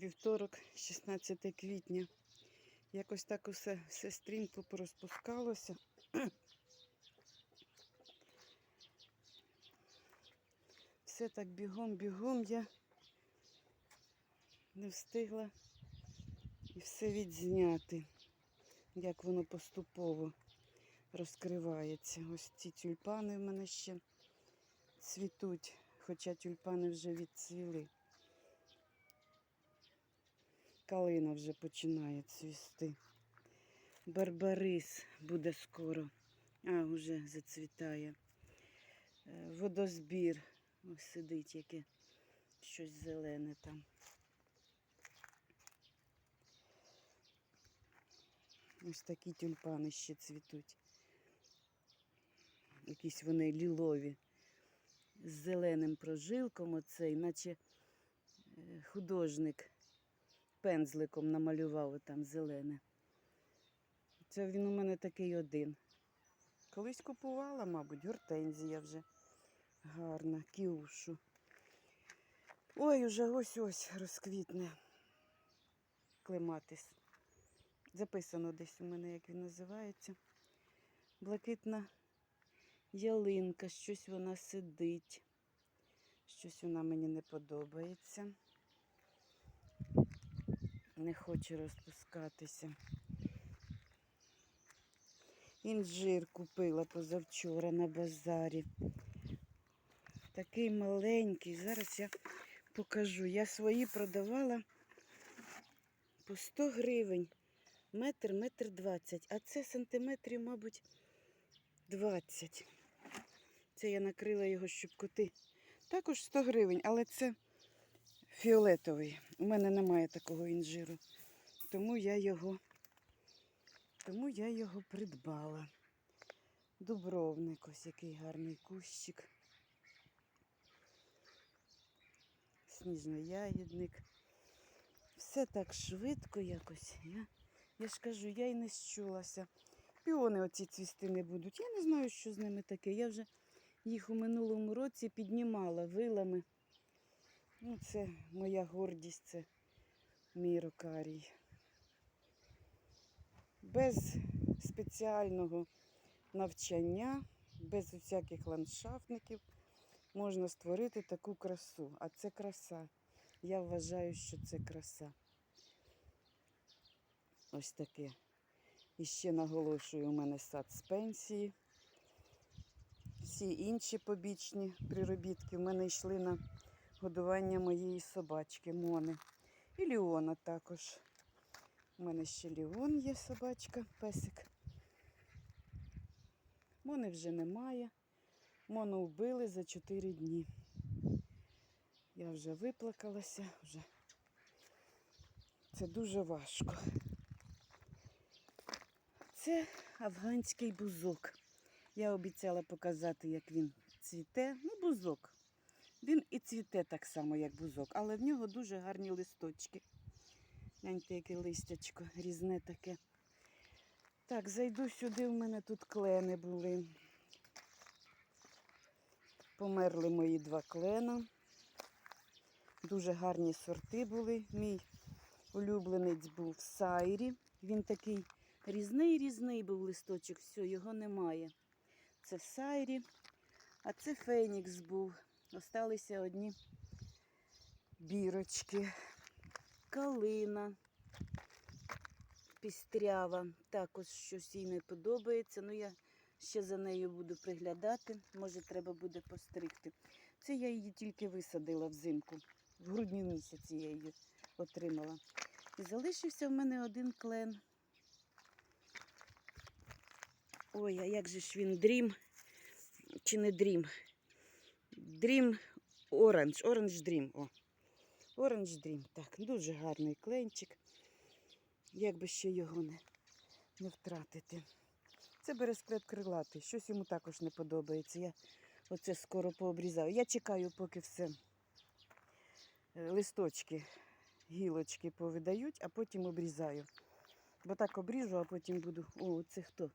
вівторок, 16 квітня. Якось так усе, все стрімко порозпускалося. Все так бігом-бігом я не встигла і все відзняти, як воно поступово розкривається. Ось ці тюльпани в мене ще цвітуть, хоча тюльпани вже відцвіли. Калина вже починає цвісти. Барбарис буде скоро. А, вже зацвітає. Е, Водозбір. Ось сидить яке щось зелене там. Ось такі тюльпани ще цвітуть. Якісь вони лілові. З зеленим прожилком оцей, наче е, художник пензликом намалював там зелене. Це він у мене такий один. Колись купувала, мабуть, гортензія вже гарна, кіушу. Ой, уже ось-ось розквітне клематис. Записано десь у мене, як він називається. Блакитна ялинка, щось вона сидить. Щось вона мені не подобається. Не хоче розпускатися. Інжир купила позавчора на базарі. Такий маленький. Зараз я покажу. Я свої продавала по 100 гривень. Метр, метр двадцять. А це сантиметрів, мабуть, 20. Це я накрила його, щоб коти. Також 100 гривень, але це фіолетовий. У мене немає такого інжиру. Тому я його, тому я його придбала. Дубровник, ось який гарний кущик. Сніжноягідник. Все так швидко якось. Я, я ж кажу, я й не щулася. Піони оці цвісти не будуть. Я не знаю, що з ними таке. Я вже їх у минулому році піднімала вилами. Ну, це моя гордість, це мій рокарій. Без спеціального навчання, без всяких ландшафтників можна створити таку красу. А це краса. Я вважаю, що це краса. Ось таке. І ще наголошую, у мене сад з пенсії. Всі інші побічні приробітки в мене йшли на годування моєї собачки Мони. І Ліона також. У мене ще Ліон є собачка, песик. Мони вже немає. Мону вбили за 4 дні. Я вже виплакалася, вже це дуже важко. Це афганський бузок. Я обіцяла показати, як він цвіте. Ну, бузок. Він і цвіте так само, як бузок, але в нього дуже гарні листочки. Гляньте, яке листячко, різне таке. Так, зайду сюди, в мене тут клени були. Померли мої два клена. Дуже гарні сорти були. Мій улюбленець був в Сайрі. Він такий різний-різний був листочок, все, його немає. Це Сайрі, а це Фенікс був. Осталися одні бірочки, калина, пістрява. Також щось їй не подобається. Ну, я ще за нею буду приглядати. Може, треба буде постригти. Це я її тільки висадила взимку. В грудні місяці я її отримала. І залишився в мене один клен. Ой, а як же ж він дрім? Чи не дрім? Дрім Оранж. Оранж Дрім. О. Оранж Дрім. Так, дуже гарний кленчик. Як би ще його не, не втратити. Це бересклет крилатий. Щось йому також не подобається. Я оце скоро пообрізаю. Я чекаю, поки все е, листочки, гілочки повидають, а потім обрізаю. Бо так обріжу, а потім буду. О, це хто?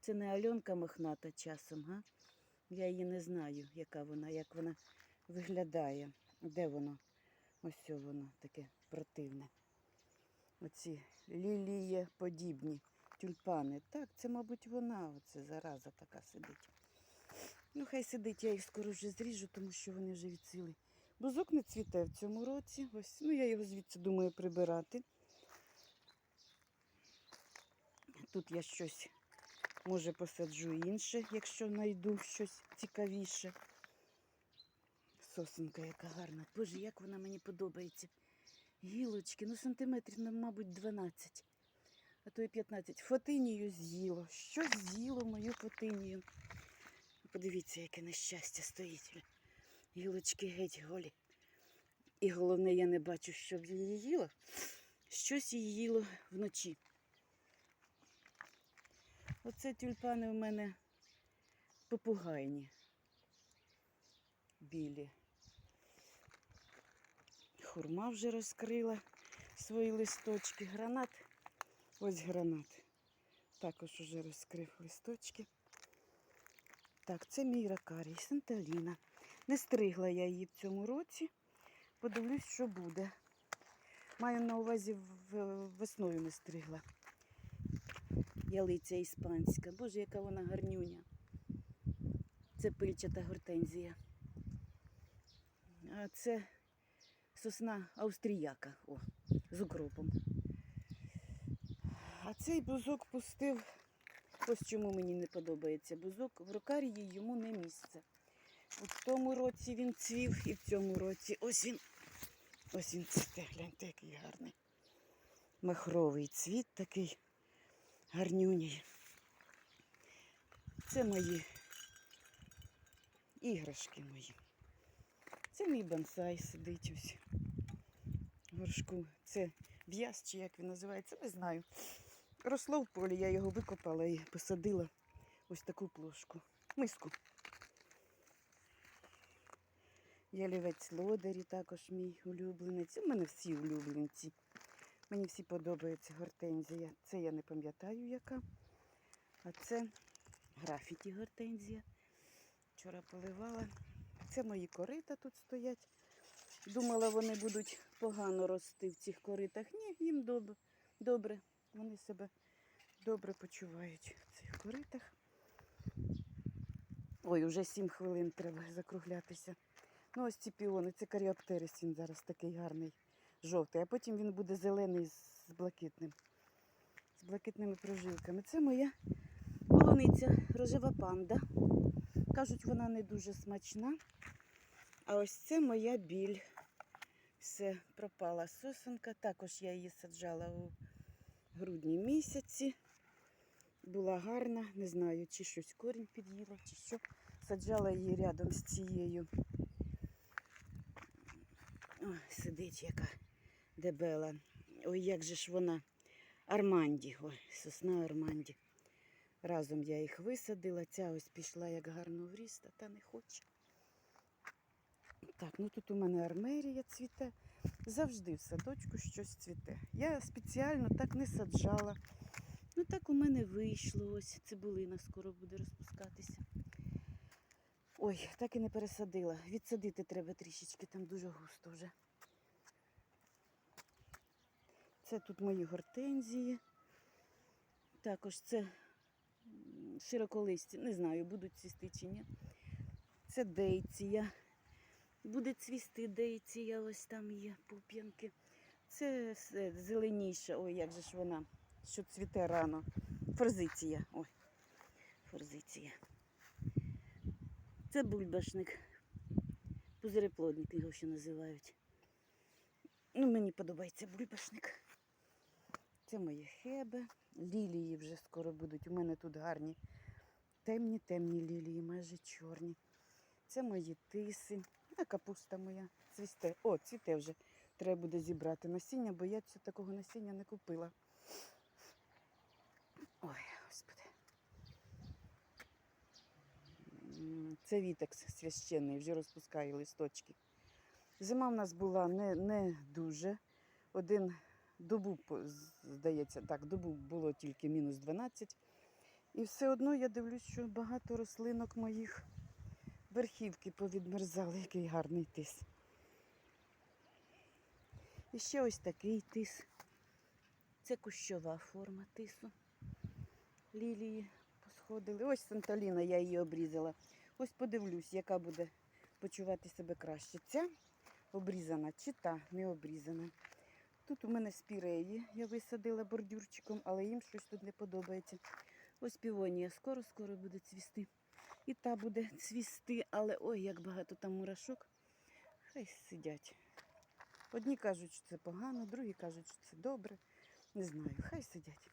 Це не Альонка мохната часом, га? Я її не знаю, яка вона, як вона виглядає. Де воно? Ось воно таке противне. Оці ліліє подібні тюльпани. Так, це, мабуть, вона, оце зараза така сидить. Ну, хай сидить, я їх скоро вже зріжу, тому що вони вже відцвіли. Бузок не цвіте в цьому році. Ось, ну я його звідси думаю прибирати. Тут я щось, може, посаджу інше, якщо знайду щось цікавіше. Сосенка яка гарна. Боже, як вона мені подобається. Гілочки, ну сантиметрів, ну, мабуть, 12, а то і 15. Фотинію з'їло. Що з'їло мою фотинію? Подивіться, яке нещастя стоїть. Гілочки геть голі. І головне, я не бачу, щоб її їло. Щось її їло вночі. Оце тюльпани у мене попугайні. Білі. Хурма вже розкрила свої листочки. Гранат. Ось гранат. Також уже розкрив листочки. Так, це мій ракарій, Санталіна. Не стригла я її в цьому році. Подивлюсь, що буде. Маю на увазі весною не стригла. Ялиця іспанська. Боже, яка вона гарнюня. Це пильчата гортензія. А це сосна австріяка. О, з укропом. А цей бузок пустив. Ось чому мені не подобається бузок. В рокарії йому не місце. У тому році він цвів і в цьому році. Ось він. Ось він цвіте. Гляньте, який гарний. Махровий цвіт такий гарнюній. Це мої іграшки мої. Це мій бонсай сидить ось в горшку. Це в'яз, чи як він називається, не знаю. Росло в полі, я його викопала і посадила ось таку плошку. Миску. Ялівець лодері також мій улюбленець. У мене всі улюбленці. Мені всі подобаються гортензія. Це я не пам'ятаю яка. А це графіті гортензія. Вчора поливала. Це мої корита тут стоять. Думала, вони будуть погано рости в цих коритах. Ні, їм добре. добре. Вони себе добре почувають в цих коритах. Ой, уже 7 хвилин треба закруглятися. Ну, ось ці піони, це каріоптерис, він зараз такий гарний, жовтий, а потім він буде зелений з блакитним. З блакитними прожилками. Це моя полуниця, рожева панда. Кажуть, вона не дуже смачна. А ось це моя біль. Все, пропала сосенка. Також я її саджала у грудні місяці. Була гарна, не знаю, чи щось корінь під'їла, чи що. Саджала її рядом з цією. Ой, сидить яка дебела. Ой, як же ж вона. Арманді. Ой, сосна Арманді. Разом я їх висадила. Ця ось пішла як гарно в та не хоче. Так, ну тут у мене армерія цвіте. Завжди в садочку щось цвіте. Я спеціально так не саджала. Ну так у мене вийшло. Ось цибулина скоро буде розпускатися. Ой, так і не пересадила. Відсадити треба трішечки, там дуже густо вже. Це тут мої гортензії. Також це широколисті. Не знаю, будуть цвісти чи ні. Це дейція. Буде цвісти дейція, ось там є пуп'янки. Це зеленіша, ой, як же ж вона, що цвіте рано. Форзиція. Ой, форзиція. Це бульбашник. Пузиреплодник його ще називають. Ну, мені подобається бульбашник. Це моє хебе. Лілії вже скоро будуть. У мене тут гарні темні, темні лілії, майже чорні. Це мої тиси. А капуста моя цвісте. О, цвіте вже. Треба буде зібрати насіння, бо я цю такого насіння не купила. Ой, господи. Це вітекс священний, вже розпускає листочки. Зима в нас була не, не дуже. Один добу, здається, так, добу було тільки мінус 12. І все одно я дивлюсь, що багато рослинок моїх верхівки повідмерзали, який гарний тис. І ще ось такий тис. Це кущова форма тису. Лілії посходили. Ось Санталіна, я її обрізала. Ось подивлюсь, яка буде почувати себе краще. Ця обрізана чи та не обрізана. Тут у мене спіреї, я висадила бордюрчиком, але їм щось тут не подобається. Ось півонія скоро-скоро буде цвісти. І та буде цвісти, але ой, як багато там мурашок. Хай сидять. Одні кажуть, що це погано, другі кажуть, що це добре. Не знаю, хай сидять.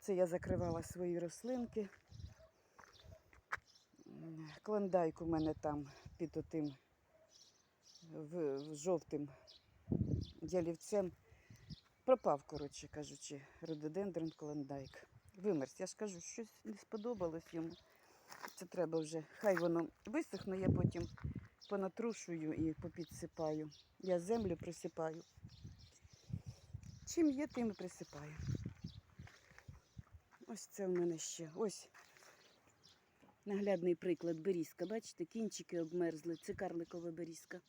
Це я закривала свої рослинки. Клондайк у мене там під отим в, в жовтим ялівцем. Пропав, коротше кажучи, рододендрон клондайк. Вимерз. Я ж кажу, щось не сподобалось йому. Це треба вже. Хай воно висохне, я потім понатрушую і попідсипаю. Я землю присипаю. Чим є, тим і присипаю. Ось це в мене ще. Ось наглядний приклад берізка. Бачите, кінчики обмерзли. Це карликова берізка.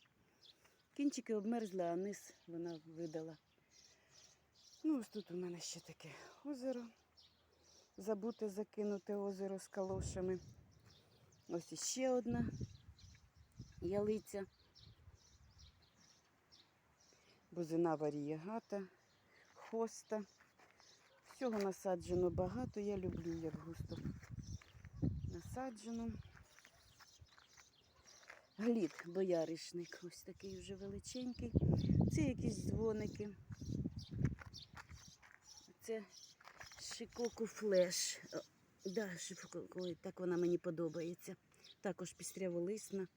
Кінчики обмерзли, а низ вона видала. Ну, ось тут у мене ще таке озеро. Забуте закинуте озеро з калошами. Ось іще одна ялиця. Бузина варієгата, хоста. Всього насаджено багато. Я люблю, як густо насаджено. Глід бояришник, ось такий вже величенький. Це якісь дзвоники. Це шикоку флеш. О, Да, ой, так вона мені подобається. Також пістряволисна.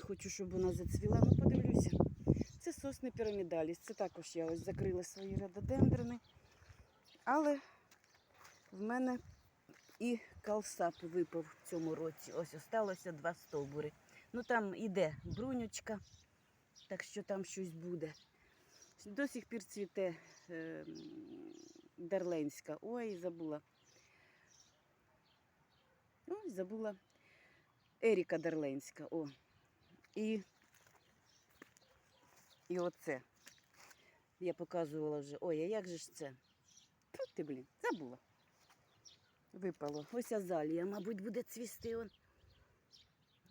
Хочу, щоб вона зацвіла. Ну, подивлюся. Це сосни пірамідаліс. Це також я ось закрила свої рододендрини. Але в мене і калсап випав в цьому році. Ось осталося два стовбури. Ну там іде брунючка, так що там щось буде. До сих пір цвіте е, Дарленська. Ой, забула. Ой, забула. Еріка Дарленська. О. І, і оце. Я показувала вже. Ой, а як же ж це? Тьфу ти, блін, забула. Випало. Ось азалія, мабуть, буде цвісти. Он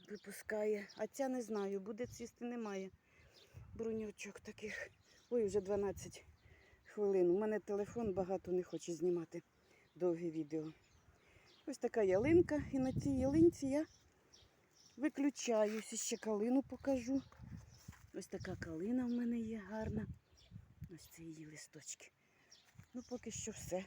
випускає. А ця не знаю, буде цвісти, немає. Бруньочок таких. Ой, вже 12 хвилин. У мене телефон багато не хоче знімати довгі відео. Ось така ялинка. І на цій ялинці я виключаюся. Ще калину покажу. Ось така калина в мене є гарна. Ось це її листочки. Ну, поки що все.